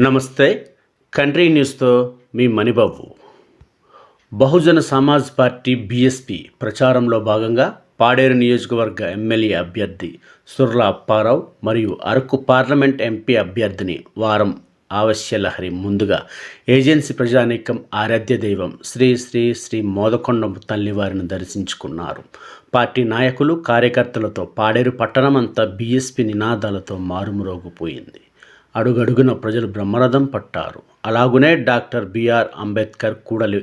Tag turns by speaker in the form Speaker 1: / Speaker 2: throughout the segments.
Speaker 1: నమస్తే కంట్రీ న్యూస్తో మీ మణిబాబు. బహుజన సమాజ్ పార్టీ బీఎస్పీ ప్రచారంలో భాగంగా పాడేరు నియోజకవర్గ ఎమ్మెల్యే అభ్యర్థి సుర్ల అప్పారావు మరియు అరకు పార్లమెంట్ ఎంపీ అభ్యర్థిని వారం ఆవశ్యలహరి ముందుగా ఏజెన్సీ ప్రజానీకం ఆరాధ్య దైవం శ్రీ శ్రీ శ్రీ మోదకొండ తల్లివారిని దర్శించుకున్నారు. పార్టీ నాయకులు కార్యకర్తలతో పాడేరు పట్టణమంతా బీఎస్పీ నినాదాలతో మారుమ్రోగిపోయింది. అడుగడుగున ప్రజలు బ్రహ్మరథం పట్టారు. అలాగునే డాక్టర్ బిఆర్ అంబేద్కర్ కూడలి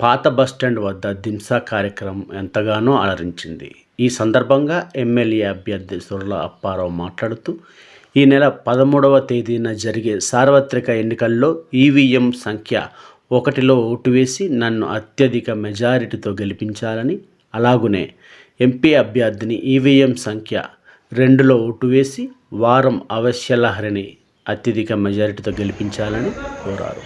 Speaker 1: పాత బస్టాండ్ వద్ద దింసా కార్యక్రమం ఎంతగానో అలరించింది. ఈ సందర్భంగా ఎమ్మెల్యే అభ్యర్థి సుర్ల అప్పారావు మాట్లాడుతూ ఈ నెల పదమూడవ తేదీన జరిగే సార్వత్రిక ఎన్నికల్లో ఈవీఎం సంఖ్య ఒకటిలో ఓటు వేసి నన్ను అత్యధిక మెజారిటీతో గెలిపించాలని అలాగునే ఎంపీ అభ్యర్థిని ఈవీఎం సంఖ్య రెండులో ఓటు వేసి వారం అవశ్యలహరిని అత్యధిక మెజారిటీతో గెలిపించాలని కోరారు.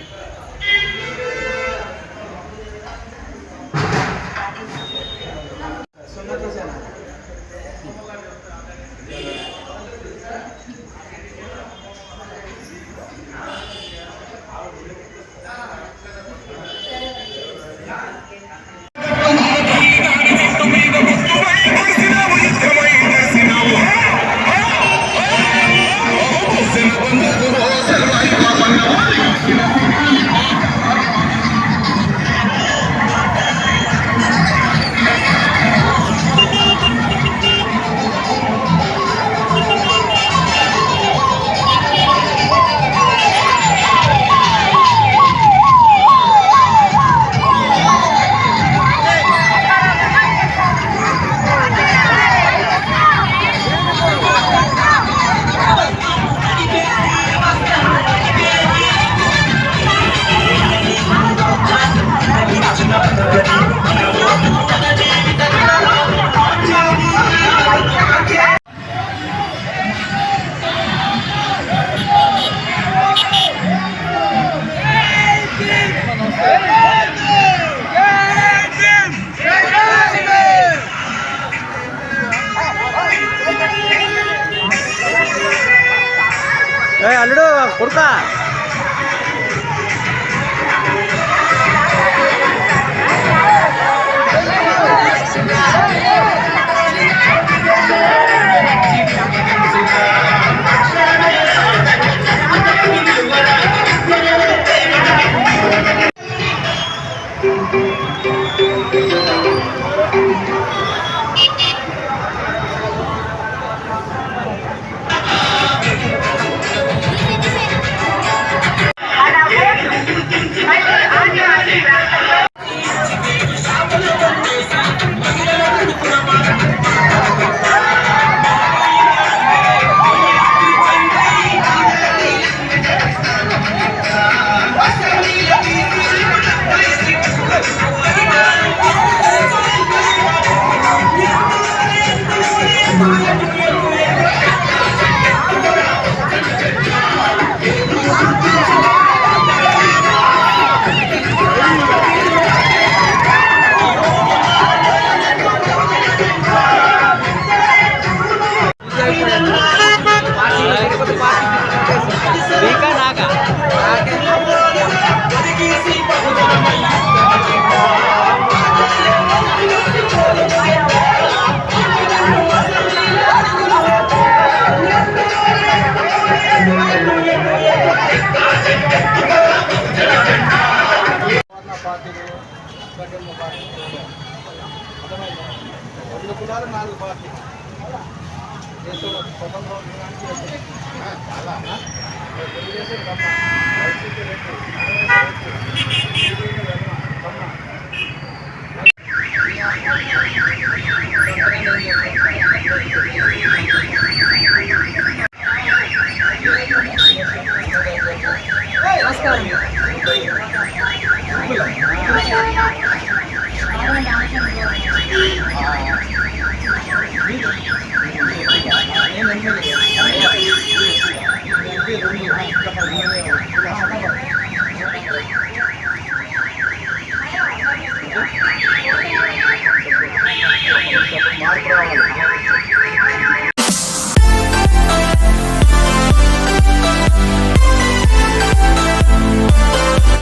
Speaker 1: ওরকা కొడుకా
Speaker 2: పార్టీలు సంఘటన పార్టీలు అర్థమైందా రెండు కులాలు నాలుగు పార్టీలు తెలుగుదేశం